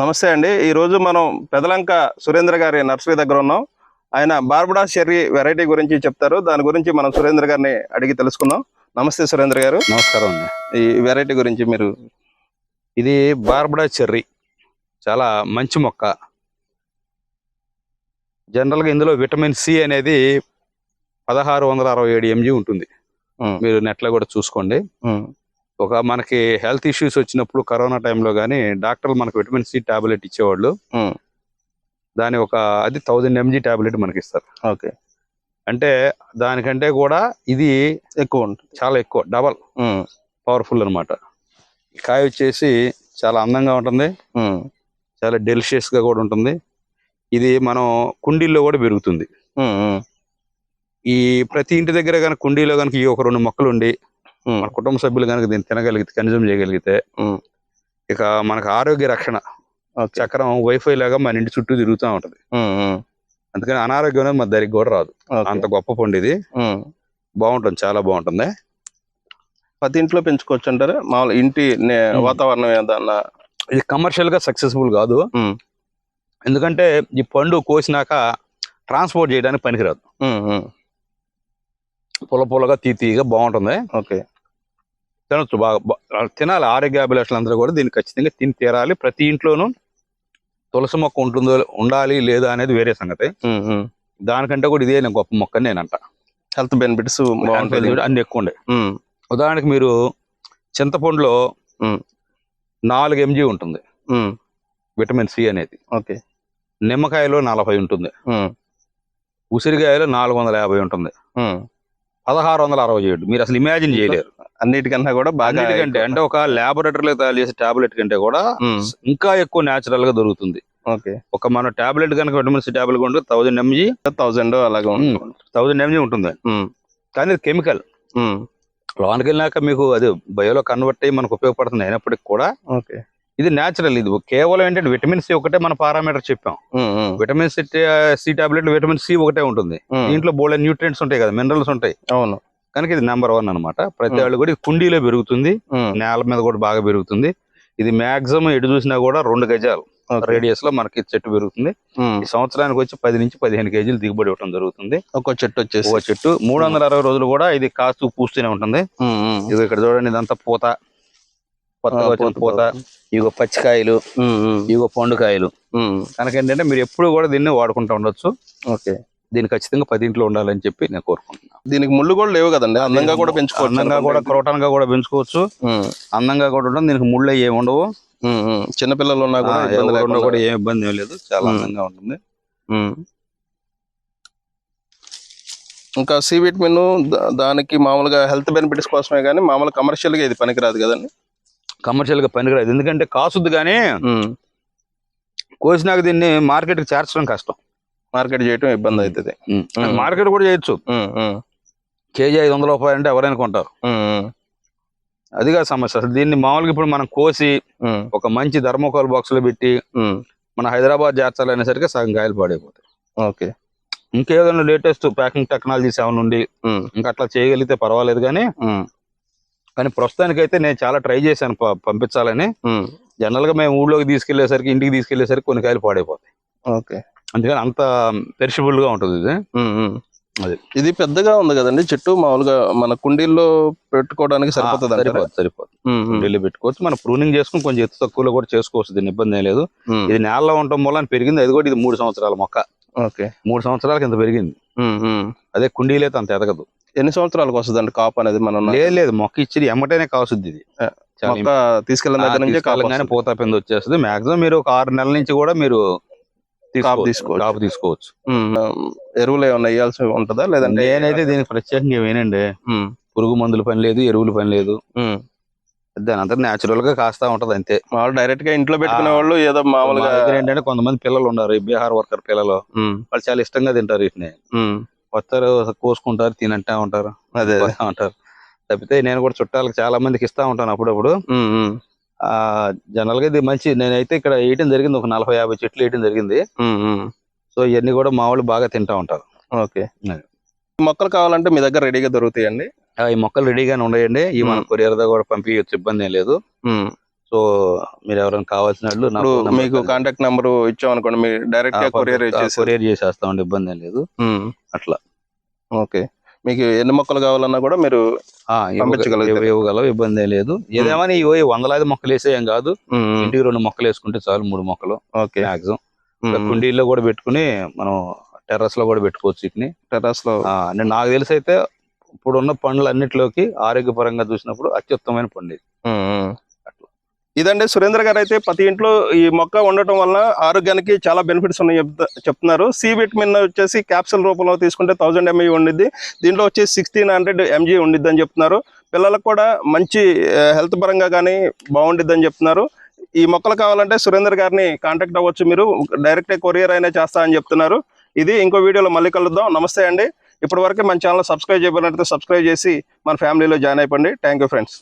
నమస్తే అండి. ఈ రోజు మనం పెదలంక సురేంద్ర గారి నర్సరీ దగ్గర ఉన్నాం. ఆయన బార్బడా షెర్రీ వెరైటీ గురించి చెప్తారు. దాని గురించి మనం సురేంద్ర గారిని అడిగి తెలుసుకుందాం. నమస్తే సురేంద్ర గారు. నమస్కారం అండి. ఈ వెరైటీ గురించి మీరు ఇది బార్బడా చెర్రీ. చాలా మంచి మొక్క. జనరల్గా ఇందులో విటమిన్ సి అనేది పదహారు వందల అరవై ఏడు ఎంజీ ఉంటుంది. మీరు నెట్లో కూడా చూసుకోండి. ఒక మనకి హెల్త్ ఇష్యూస్ వచ్చినప్పుడు కరోనా టైంలో కానీ డాక్టర్లు మనకు విటమిన్ సి టాబ్లెట్ ఇచ్చేవాళ్ళు. దాని ఒక అది థౌజండ్ ఎంజీ టాబ్లెట్ మనకి ఇస్తారు ఓకే. అంటే దానికంటే కూడా ఇది ఎక్కువ ఉంటుంది చాలా ఎక్కువ డబల్. పవర్ఫుల్ అన్నమాట. ఈ కాయ వచ్చేసి చాలా అందంగా ఉంటుంది. చాలా డెలిషియస్గా కూడా ఉంటుంది. ఇది మనం కుండీల్లో కూడా పెరుగుతుంది. ఈ ప్రతి ఇంటి దగ్గర కనుక కుండీలో కనుక ఈ ఒక రెండు మొక్కలు ఉండి మన కుటుంబ సభ్యులు కనుక దీన్ని తినగలిగితే కన్జ్యూమ్ చేయగలిగితే. ఇక మనకు ఆరోగ్య రక్షణ చక్రం వైఫై లాగా మన ఇంటి చుట్టూ తిరుగుతూ ఉంటది. అందుకని అనారోగ్యం అనేది మన దగ్గరికి కూడా రాదు. అంత గొప్ప పండు ఇది. బాగుంటుంది చాలా బాగుంటుంది. ప్రతి ఇంట్లో పెంచుకోవచ్చు అంటారా? మామూలు ఇంటి. వాతావరణం ఏదన్నా? ఇది కమర్షియల్గా సక్సెస్ఫుల్ కాదు. ఎందుకంటే ఈ పండు కోసినాక ట్రాన్స్పోర్ట్ చేయడానికి పనికిరాదు. పుల్ల పుల్లగా తీ తీగా బాగుంటుంది. ఓకే. తినొచ్చు బాగా. తినాలి. ఆరోగ్య అభిలాషులందరూ కూడా దీన్ని ఖచ్చితంగా తిని తీరాలి. ప్రతి ఇంట్లోనూ తులసి మొక్క ఉంటుందో ఉండాలి లేదా అనేది వేరే సంగతి. దానికంటే కూడా ఇదే నేను గొప్ప మొక్క నేను అంట హెల్త్ బెనిఫిట్స్ బాగుంటుంది అన్ని ఎక్కువ ఉండే. ఉదాహరణకి మీరు చింతపండులో. నాలుగు ఎంజీ ఉంటుంది. విటమిన్ సి అనేది. ఓకే. నిమ్మకాయలో నలభై ఉంటుంది. ఉసిరికాయలో నాలుగు వందల యాభై ఉంటుంది. పదహారు వందల అరవై ఏడు. మీరు అసలు ఇమాజిన్ చేయలేరు. అన్నిటికన్నా కూడా బాగా అన్నిటికంటే. అంటే ఒక లాబొరేటరీలో తయారు చేసే టాబ్లెట్ కంటే కూడా ఇంకా ఎక్కువ న్యాచురల్గా దొరుకుతుంది. ఓకే. ఒక మన టాబ్లెట్ కనుక విటమిన్ సి టాబ్లెట్ కొంటే థౌజండ్ ఎంజీ థౌజండ్ అలాగా. ఉంటుంది. థౌజండ్ ఎంజీ ఉంటుంది. కానీ ఇది కెమికల్ లోనికి వెళ్ళినాక మీకు అది బయోలో కన్వర్ట్ అయ్యి మనకు ఉపయోగపడుతుంది అయినప్పటికీ కూడా ఓకే. ఇది న్యాచురల్ ఇది కేవలం ఏంటంటే విటమిన్ సి ఒకటే మన పారామీటర్ చెప్పాం. Vitamin C C tablet vitamin C ఒకటే ఉంటుంది. దీంట్లో బోల్డ్ న్యూట్రియంట్స్ ఉంటాయి కదా మినరల్స్ ఉంటాయి. అవును. కనుక ఇది నెంబర్ వన్ అన్నమాట. ప్రతి. వాళ్ళు కూడా కుండీలో పెరుగుతుంది నేల మీద కూడా బాగా పెరుగుతుంది. ఇది మాక్సిమం ఎటు చూసినా కూడా రెండు గజాలు. రేడియస్లో మనకి చెట్టు పెరుగుతుంది. ఈ సంవత్సరానికి వచ్చి పది నుంచి పదిహేను కేజీలు దిగుబడి ఇవ్వడం జరుగుతుంది. ఒక్కో చెట్టు వచ్చేసి. ఓ చెట్టు. మూడు వందల అరవై రోజులు కూడా ఇది కాస్తూ పూస్తూనే ఉంటుంది. ఇది ఇక్కడ చూడండి ఇదంతా పూత. కొత్తగా వచ్చిన పూత, ఇగో పచ్చికాయలు ఇగో పండుకాయలు. కనుక ఏంటంటే మీరు ఎప్పుడు కూడా దీన్ని వాడుకుంటూ ఉండొచ్చు. ఓకే. దీన్ని ఖచ్చితంగా పది ఇంట్లో ఉండాలని చెప్పి నేను కోరుకుంటున్నాను దీనికి ముళ్ళు కూడా లేవు కదండి అందంగా కూడా పెంచుకోవచ్చు అందంగా కూడా. క్రోటన్గా కూడా పెంచుకోవచ్చు. అందంగా కూడా ఉంటుంది దీనికి ముళ్ళు ఏమి ఉండవు. చిన్నపిల్లలు ఉన్నా కూడా ఇబ్బంది. కూడా ఏం ఇబ్బంది ఏం లేదు చాలా. అందంగా ఉంటుంది. ఇంకా సి విటమిన్ దానికి మామూలుగా హెల్త్ బెనిఫిట్స్ కోసమే కానీ మామూలు కమర్షియల్గా ఇది పనికిరాదు కదండి. కమర్షియల్గా పనికిరాదు ఎందుకంటే కాసుద్ది కానీ కోసినాక దీన్ని మార్కెట్కి చేర్చడం కష్టం. మార్కెట్ చేయటం ఇబ్బంది అవుతుంది. మార్కెట్ కూడా చేయొచ్చు. కేజీ ఐదు వందల రూపాయలు అంటే ఎవరైనా కొంటారు. అదిగా సమస్య. అసలు దీన్ని మామూలుగా ఇప్పుడు మనం కోసి ఒక మంచి ధర్మకోల్ బాక్స్లో పెట్టి. మన హైదరాబాద్ చేర్చాలనేసరికి సగం కాయలు పాడైపోతాయి. ఓకే. ఇంకేదైనా లేటెస్ట్ ప్యాకింగ్ టెక్నాలజీస్ ఏమైనా ఉండి ఇంకా అట్లా చేయగలిగితే పర్వాలేదు కానీ కానీ ప్రస్తుతానికైతే నేను చాలా ట్రై చేశాను పంపించాలని. జనరల్గా మేము ఊళ్ళోకి తీసుకెళ్ళేసరికి ఇంటికి తీసుకెళ్ళేసరికి కొన్ని కాయలు పాడైపోతాయి ఓకే అందుకని అంత పెరిషబుల్గా ఉంటుంది ఇది. అది. ఇది పెద్దగా ఉంది కదండి చెట్టు మామూలుగా మన కుండీల్లో పెట్టుకోవడానికి సరిపోతుంది? సరిపోతుంది సరిపోతుంది ఢిల్లీ పెట్టుకోవచ్చు మనం ప్రూనింగ్ చేసుకుని కొంచెం ఎత్తు తక్కువలో కూడా చేసుకోవచ్చు దీని ఇబ్బంది ఏం లేదు. ఇది నేలలో ఉండటం వల్ల పెరిగింది అది కూడా ఇది మూడు సంవత్సరాల మొక్క ఓకే మూడు సంవత్సరాలకి ఇంత పెరిగింది. అదే కుండీలైతే అంత ఎదగదు ఎన్ని సంవత్సరాలకు వస్తుందండి కాపు అనేది మనం లేదు లేదు మొక్క ఇచ్చి ఎమ్మటేనే కాసుద్ది ఇది మొక్క తీసుకెళ్ళిన దగ్గర నుంచే వస్తుంది. పూత పిండి వచ్చేస్తుంది మాక్సిమం మీరు ఒక ఆరు నెలల నుంచి కూడా మీరు తీసుకోవచ్చు. తీసుకోవచ్చు. కాపు తీసుకోవచ్చు. ఎరువులు ఏమన్నా వేయాల్సి ఉంటుందా లేదంటే నేనైతే దీనికి ప్రత్యేకంగా ఏమేనండి పురుగు మందుల పని లేదు ఎరువుల పని లేదు. దాని అంతా నేచురల్గా కాస్తా ఉంటది అంతే. మామూలు డైరెక్ట్గా ఇంట్లో పెట్టుకునే. వాళ్ళు ఏదో మామూలుగా ఏంటంటే కొంతమంది పిల్లలు ఉన్నారు బీహార్ వర్కర్ పిల్లలు. వాళ్ళు చాలా ఇష్టంగా తింటారు వీటిని. వస్తారు కోసుకుంటారు తినంటా ఉంటారు అదే ఉంటారు. తప్పితే నేను కూడా చుట్టాలకు చాలా మందికి ఇస్తా ఉంటాను అప్పుడప్పుడు. ఆ జనరల్గా ఇది మంచి నేనైతే ఇక్కడ వేయటం జరిగింది ఒక నలభై యాభై చెట్లు వేయటం జరిగింది. సో ఇవన్నీ కూడా మా వాళ్ళు బాగా తింటా ఉంటారు. ఓకే. మొక్కలు కావాలంటే మీ దగ్గర రెడీగా దొరుకుతాయండి? ఈ మొక్కలు రెడీగానే ఉన్నాయండి. ఈ మన. కొరియర్ దగ్గర కూడా పంపించచ్చు ఇబ్బంది ఏం లేదు. సో మీరు ఎవరైనా కావాల్సిన వాళ్ళు మీకు కాంటాక్ట్ నెంబర్ ఇచ్చామనుకోండి మీరు డైరెక్ట్గా కొరియర్ కొరియర్ చేసేస్తామండి ఇబ్బంది ఏం లేదు. అట్లా. ఓకే. మీకు ఎన్ని మొక్కలు కావాలన్నా కూడా మీరు ఇవ్వగలవు ఇబ్బంది ఏం లేదు. ఏదేమని ఇవి వందలాది మొక్కలు వేసేయం కాదు. ఇంటికి రెండు మొక్కలు వేసుకుంటే చాలు మూడు మొక్కలు. ఓకే. మాక్సిమం. కుండీల్లో కూడా పెట్టుకుని మనం టెర్రస్లో కూడా పెట్టుకోవచ్చు వీటిని. టెర్రస్లో నాకు తెలిసి అయితే ఇప్పుడున్న పండ్లు అన్నిటిలోకి ఆరోగ్యపరంగా చూసినప్పుడు అత్యుత్తమైన పండు ఇది. ఇదండి సురేంద్ర గారు అయితే ప్రతి ఇంట్లో ఈ మొక్క ఉండటం వల్ల ఆరోగ్యానికి చాలా బెనిఫిట్స్ ఉన్నాయి చెప్తా- చెప్తున్నారు. సి విటమిన్ వచ్చేసి క్యాప్సూల్ రూపంలో తీసుకుంటే థౌజండ్ ఎంఈ ఉండిద్ది. దీంట్లో వచ్చేసి సిక్స్టీన్ హండ్రెడ్ ఎంజీ ఉండిద్ది అని చెప్తున్నారు. పిల్లలకు కూడా మంచి హెల్త్ పరంగా కానీ బాగుండిద్ది అని చెప్తున్నారు. ఈ మొక్కలు కావాలంటే సురేందర్ గారిని కాంటాక్ట్ అవ్వచ్చు మీరు. డైరెక్ట్ కొరియర్ అయినా చేస్తా అని చెప్తున్నారు. ఇది ఇంకో వీడియోలో మళ్ళీ కలుద్దాం. నమస్తే అండి. ఇప్పటి వరకు మన ఛానల్ సబ్స్క్రైబ్ చేయబడినట్లయితే సబ్స్క్రైబ్ చేసి మన ఫ్యామిలీలో జాయిన్ అయిపోండి. Thank you friends.